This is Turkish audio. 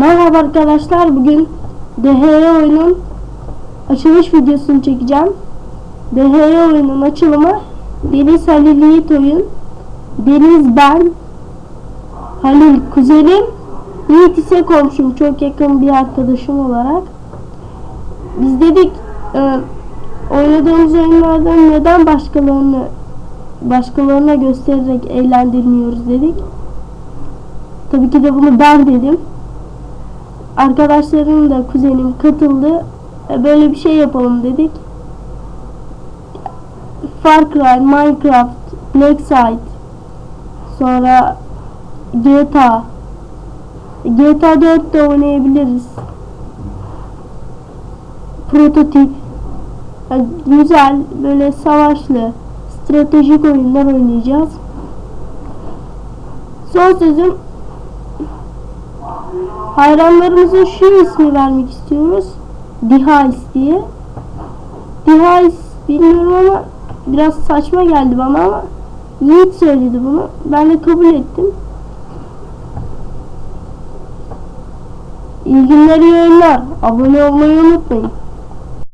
Merhaba arkadaşlar bugün DHR oyunun açılış videosunu çekeceğim. DHR oyunun açılımı Deniz Halil Yiğit oyun. Deniz ben Halil kuzenim Yiğit ise komşum çok yakın bir arkadaşım olarak. Biz dedik e, oynadığımız oyunlardan neden başkalarını başkalarına göstererek eğlendirmiyoruz dedik. Tabii ki de bunu ben dedim. Arkadaşlarım da kuzenim katıldı. E, Böyle bir şey yapalım dedik. Far Cry, Minecraft, Blackside, sonra GTA, GTA 4 de oynayabiliriz. Prototip, e, güzel böyle savaşlı, stratejik oyunlar oynayacağız. Son sözüm hayranlarımıza şu ismi vermek istiyoruz. Dihais diye. Dihais bilmiyorum ama biraz saçma geldi bana ama Yiğit söyledi bunu. Ben de kabul ettim. İyi günler iyi oyunlar. Abone olmayı unutmayın.